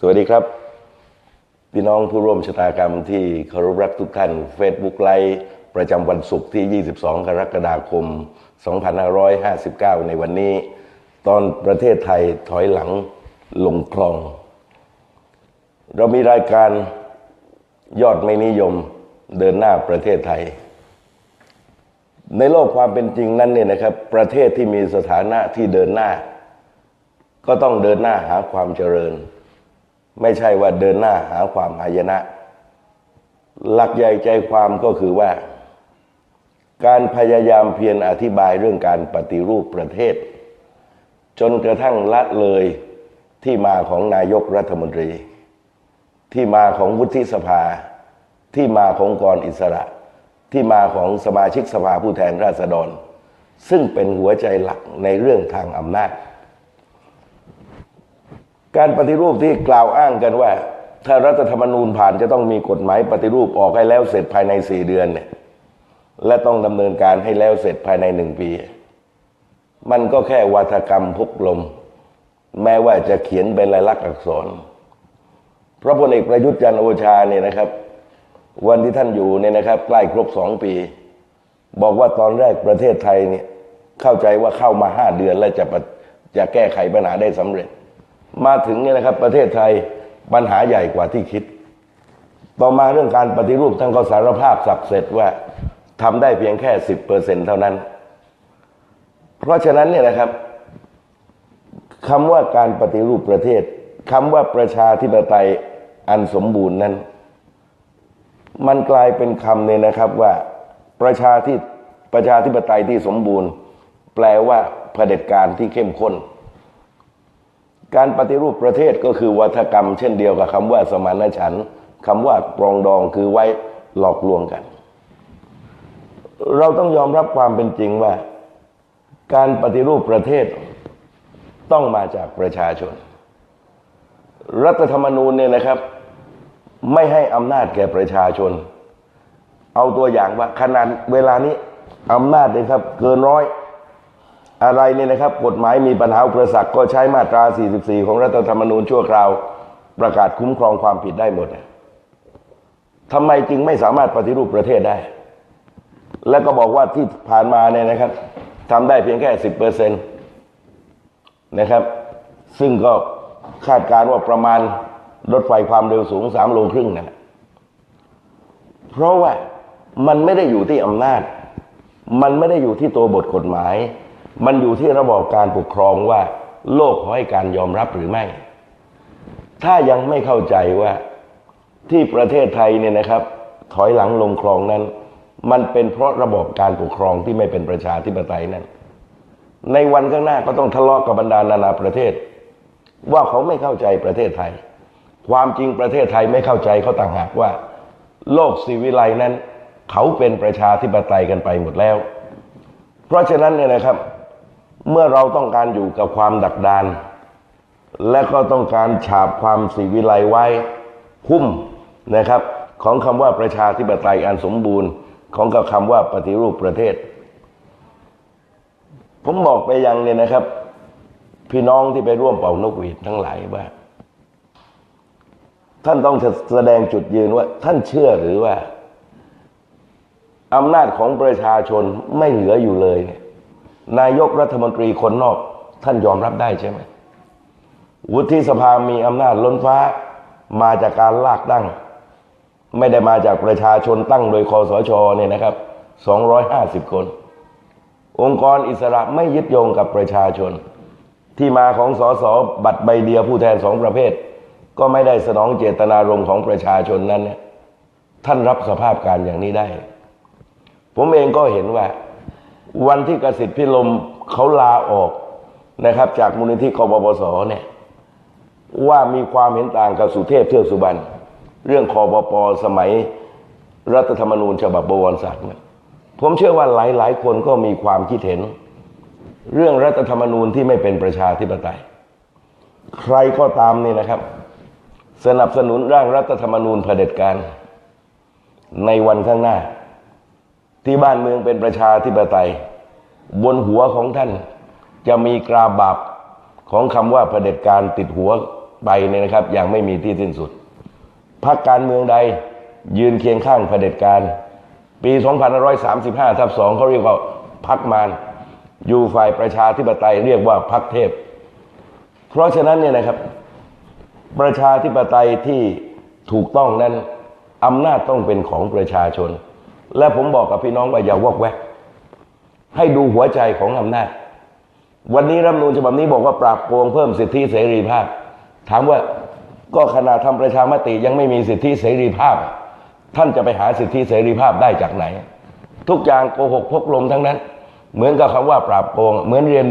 สวัสดีครับ พี่น้องผู้ร่วมชะตากรรมที่เคารพรักทุกท่าน Facebook ไลฟ์ประจำวันศุกร์ที่ 22 กรกฎาคม 2559 ในวันนี้ ตอนประเทศไทยถอยหลังลงคลอง เรามีรายการยอดไม่นิยมเดินหน้าประเทศไทย ในโลกความเป็นจริงนั้นเนี่ยนะครับ ประเทศที่มีสถานะที่เดินหน้า ก็ต้องเดินหน้าหาความเจริญ ไม่ใช่ว่าเดินหน้าหาความหายนะ หลักใหญ่ใจความก็คือว่า การพยายามเพียรอธิบายเรื่องการปฏิรูปประเทศ จนกระทั่งละเลยที่มาของนายกรัฐมนตรี ที่มาของวุฒิสภา ที่มาขององค์กรอิสระ ที่มาของสมาชิกสภาผู้แทนราษฎร ซึ่งเป็นหัวใจหลักในเรื่องทางอำนาจ การปฏิรูปที่กล่าวอ้างกันว่า ถ้ารัฐธรรมนูญผ่านจะต้องมีกฎหมายปฏิรูปออกให้แล้วเสร็จภายในสี่เดือนเนี่ยและต้องดำเนินการให้แล้วเสร็จภายในหนึ่งปี มันก็แค่วาทกรรมพุกลม แม้ว่าจะเขียนเป็นลายลักษณ์อักษร เพราะพลเอกประยุทธ์จันทร์โอชาเนี่ยนะครับ วันที่ท่านอยู่เนี่ยนะครับ ใกล้ครบสองปี บอกว่าตอนแรกประเทศไทยเนี่ยเข้าใจว่าเข้ามาห้าเดือนแล้วจะจะแก้ไขปัญหาได้สำเร็จ มาถึงเนี่ยนะครับ ประเทศไทยปัญหาใหญ่กว่าที่คิด ต่อมาเรื่องการปฏิรูปท่านก็สารภาพสับเสร็จว่าทำได้เพียงแค่สิบเปอร์เซ็นเท่านั้น เพราะฉะนั้นเนี่ยนะครับคำว่าการปฏิรูปประเทศคำว่าประชาธิปไตยอันสมบูรณ์นั้น มันกลายเป็นคำเนี่ยนะครับว่าประชาที่ประชาธิปไตยที่สมบูรณ์ แปลว่าเผด็จการที่เข้มข้น การปฏิรูปประเทศก็คือวัฒกรรมเช่นเดียวกับคำว่าสมานฉันท์คำว่าปรองดองคือไว้หลอกลวงกัน เราต้องยอมรับความเป็นจริงว่า การปฏิรูปประเทศต้องมาจากประชาชน รัฐธรรมนูญเนี่ยนะครับ ไม่ให้อำนาจแก่ประชาชน เอาตัวอย่างว่าขนาดเวลานี้อำนาจเนี่ยครับ เกินร้อย อะไรเนี่ยนะครับ กฎหมายมีปัญหาอุปสรรคก็ใช้มาตรา 44 ของรัฐธรรมนูญชั่วคราว ประกาศคุ้มครองความผิดได้หมดทำไมจึงไม่สามารถปฏิรูปประเทศได้ แล้วก็บอกว่าที่ผ่านมาเนี่ยนะครับทำได้เพียงแค่ 10เปอร์เซ็นต์นะครับ ซึ่งก็คาดการณ์ว่าประมาณรถไฟความเร็วสูง 3 โลครึ่งนั่นแหละเพราะว่ามันไม่ได้อยู่ที่อำนาจ มันไม่ได้อยู่ที่ตัวบทกฎหมาย มันอยู่ที่ระบอบการปกครองว่า โลกขอให้การยอมรับหรือไม่ ถ้ายังไม่เข้าใจว่าที่ประเทศไทยเนี่ยนะครับ ถอยหลังลงคลองนั้น มันเป็นเพราะระบบการปกครองที่ไม่เป็นประชาธิปไตยนั้นในวันข้างหน้าก็ต้องทะเลาะกับบรรดานานาประเทศ ว่าเขาไม่เข้าใจประเทศไทย ความจริงประเทศไทยไม่เข้าใจเขาต่างหากว่า โลกสีวิไลนั้น เขาเป็นประชาธิปไตยกันไปหมดแล้ว เพราะฉะนั้นเนี่ยนะครับ เมื่อเราต้องการอยู่กับความดักดาน และก็ต้องการฉาบความสีวิไลไว้หุ้มนะครับ ของคำว่าประชาธิปไตยอันสมบูรณ์ ของกับคำว่าปฏิรูปประเทศ ผมบอกไปยังเนี่ยนะครับ พี่น้องที่ไปร่วมเป่านกหวีดทั้งหลายว่า ท่านต้องแสดงจุดยืนว่า ท่านเชื่อหรือว่าอำนาจของประชาชนไม่เหลืออยู่เลยเนี่ย นายกรัฐมนตรีคนนอก ท่านยอมรับได้ใช่ไหมวุฒิสภามีอำนาจล้นฟ้ามาจากการลากตั้ง ไม่ได้มาจากประชาชนตั้งโดยคอสชเนี่ยนะครับ 250 คน องค์กรอิสระไม่ยึดโยงกับประชาชน ที่มาของสสบัตรใบเดียวผู้แทนสองประเภท ก็ไม่ได้สนองเจตนารมณ์ของประชาชนนั้นเนี่ยท่านรับสภาพการอย่างนี้ได้ ผมเองก็เห็นว่า วันที่กสิทธิ์พิลมเขาลาออกนะครับ จากมูลนิธิกบปสเนี่ยว่ามีความเห็นต่างกับสุเทพเทือกสุบรรณเรื่องคอปปสมัยรัฐธรรมนูญฉบับบวรศักดิ์เนี่ยผมเชื่อว่าหลาย ๆ คนก็มีความคิดเห็น เรื่องรัฐธรรมนูญที่ไม่เป็นประชาธิปไตย ใครก็ตามนี่นะครับ สนับสนุนร่างรัฐธรรมนูญเผด็จการในวันข้างหน้า ที่บ้านเมืองเป็นประชาธิปไตย บนหัวของท่าน จะมีกราบาปของคำว่าเผด็จการติดหัวไปเนี่ยนะครับ อย่างไม่มีที่สิ้นสุดพรรคการเมืองใดยืนเคียงข้างเผด็จการ ปี 2535ทับ2เขาเรียกว่าพรรคมารอยู่ฝ่ายประชาธิปไตยเรียกว่าพรรคเทพ เพราะฉะนั้นเนี่ยนะครับ ประชาธิปไตยที่ถูกต้องนั้นอำนาจต้องเป็นของประชาชน และผมบอกกับพี่น้องว่าอย่าวอกแวก ให้ดูหัวใจของอำนาจ วันนี้รัฐมนูญฉบับนี้บอกว่าปราบโกงเพิ่มสิทธิเสรีภาพ ถามว่าก็ขนาดทำประชามติยังไม่มีสิทธิเสรีภาพ ท่านจะไปหาสิทธิเสรีภาพได้จากไหน ทุกอย่างโกหกพกลมทั้งนั้น เหมือนกับคำว่าปราบโกง เหมือนเรียน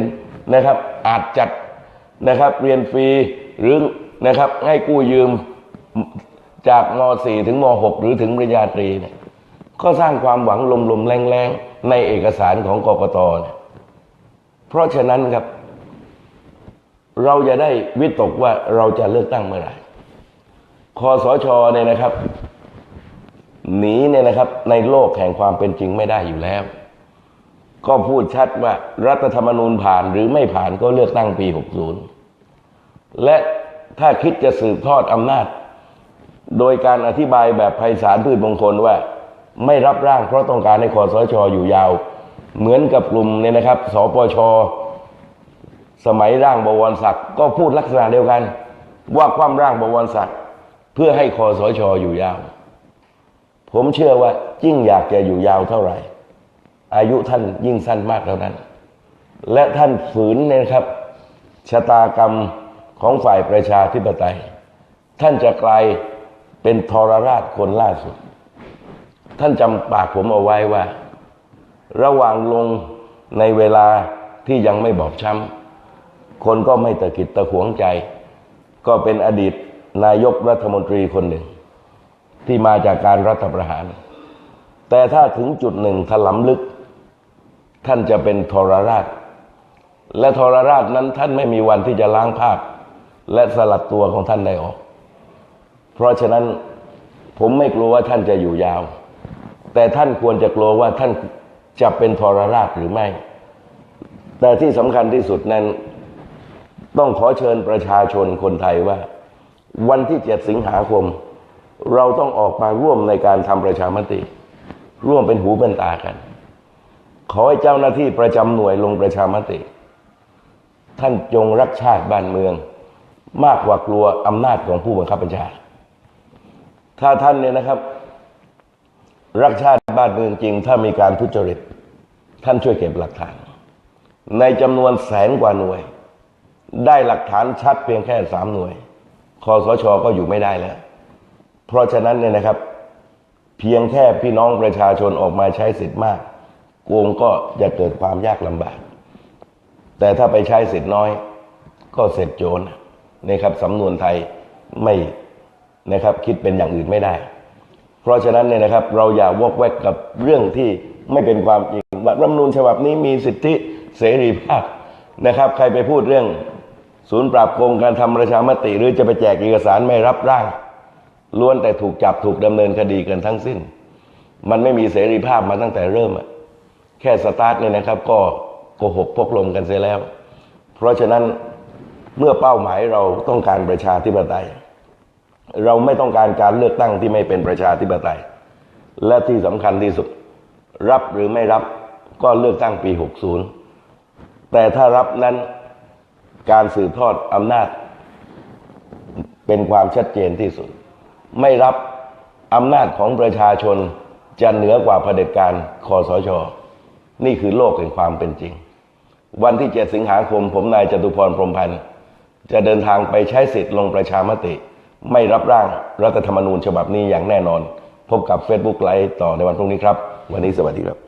นะครับอาจจัดนะครับเรียนฟรีหรือนะครับให้กู้ยืมจากม .4 ถึงม .6 หรือถึงปริญญาตรีเนี่ย ก็สร้างความหวังลมๆแรงๆในเอกสารของกกตเนี่ยเพราะฉะนั้นครับ เราจะได้วิตกว่าเราจะเลือกตั้งเมื่อไหร่คอสชเนี่ยนะครับ หนีเนี่ยนะครับ ในโลกแห่งความเป็นจริงไม่ได้อยู่แล้ว ก็พูดชัดว่ารัฐธรรมนูญผ่านหรือไม่ผ่านก็เลือกตั้งปี 60 และถ้าคิดจะสืบทอดอำนาจ โดยการอธิบายแบบไพศาลพืชมงคลว่า ไม่รับร่างเพราะต้องการให้คอสชอยู่ยาว เหมือนกับกลุ่มเนี่ยนะครับสปชสมัยร่างบวรศักดิ์ก็พูดลักษณะเดียวกัน ว่าความร่างบวรศักดิ์เพื่อให้คอสชอยู่ยาว ผมเชื่อว่ายิ่งอยากจะอยู่ยาวเท่าไหร่ อายุท่านยิ่งสั้นมากเท่านั้น และท่านฝืนเนี่ยนะครับ ชะตากรรมของฝ่ายประชาธิปไตย ท่านจะกลายเป็นทรราชคนล่าสุด ท่านจำปากผมเอาไว้ว่า ระหว่างลงในเวลาที่ยังไม่บอบช้ำคนก็ไม่ตะกิดตะขวงใจ ก็เป็นอดีตนายกรัฐมนตรีคนหนึ่ง ที่มาจากการรัฐประหาร แต่ถ้าถึงจุดหนึ่งถลำลึก ท่านจะเป็นทรราช และทรราชนั้นท่านไม่มีวันที่จะล้างภาพ และสลัดตัวของท่านได้ออก เพราะฉะนั้นผมไม่กลัวว่าท่านจะอยู่ยาว แต่ท่านควรจะกลัวว่าท่านจะเป็นทรราชหรือไม่ แต่ที่สำคัญที่สุดนั้น ต้องขอเชิญประชาชนคนไทยว่า วันที่ 7 สิงหาคม เราต้องออกมาร่วมในการทำประชามติ ร่วมเป็นหูเป็นตากัน ขอให้เจ้าหน้าที่ประจำหน่วยลงประชามติ ท่านจงรักชาติบ้านเมือง มากกว่ากลัวอำนาจของผู้บังคับบัญชา ถ้าท่านเนี่ยนะครับ รักชาติบ้านเมืองจริง ถ้ามีการทุจริต ท่านช่วยเก็บหลักฐาน ในจำนวนแสนกว่าหน่วย ได้หลักฐานชัดเพียงแค่สามหน่วยคอสชก็อยู่ไม่ได้แล้ว เพราะฉะนั้นเนี่ยนะครับ เพียงแค่พี่น้องประชาชนออกมาใช้สิทธิ์มากโกงก็จะเกิดความยากลำบาก แต่ถ้าไปใช้สิทธิ์น้อย ก็เสร็จโจรนะครับสำนวนไทยไม่นะครับคิดเป็นอย่างอื่นไม่ได้ เพราะฉะนั้นเนี่ยนะครับเราอย่าวอกแวกกับเรื่องที่ไม่เป็นความจริงรัฐธรรมนูญฉบับนี้มีสิทธิเสรีภาพนะครับ ใครไปพูดเรื่องศูนย์ปราบโกงการทำประชามติ หรือจะไปแจกเอกสารไม่รับร่าง ล้วนแต่ถูกจับถูกดำเนินคดีกันทั้งสิ้น มันไม่มีเสรีภาพมาตั้งแต่เริ่มอะแค่สตาร์ทเนี่ยนะครับ ก็โกหกพกลมกันเสียแล้ว เพราะฉะนั้นเมื่อเป้าหมายเราต้องการประชาธิปไตย เราไม่ต้องการการเลือกตั้งที่ไม่เป็นประชาธิปไตย และที่สำคัญที่สุด รับหรือไม่รับก็เลือกตั้งปี 60 แต่ถ้ารับนั้นการสืบทอดอำนาจ เป็นความชัดเจนที่สุด ไม่รับอำนาจของประชาชนจะเหนือกว่าเผด็จการคอสช นี่คือโลกแห่งความเป็นจริง วันที่ 7 สิงหาคมผมนายจตุพรพรมพันธ์ จะเดินทางไปใช้สิทธิ์ลงประชามติ ไม่รับร่างรัฐธรรมนูญฉบับนี้อย่างแน่นอน พบกับ Facebook ไลฟ์ต่อในวันพรุ่งนี้ครับ วันนี้สวัสดีครับ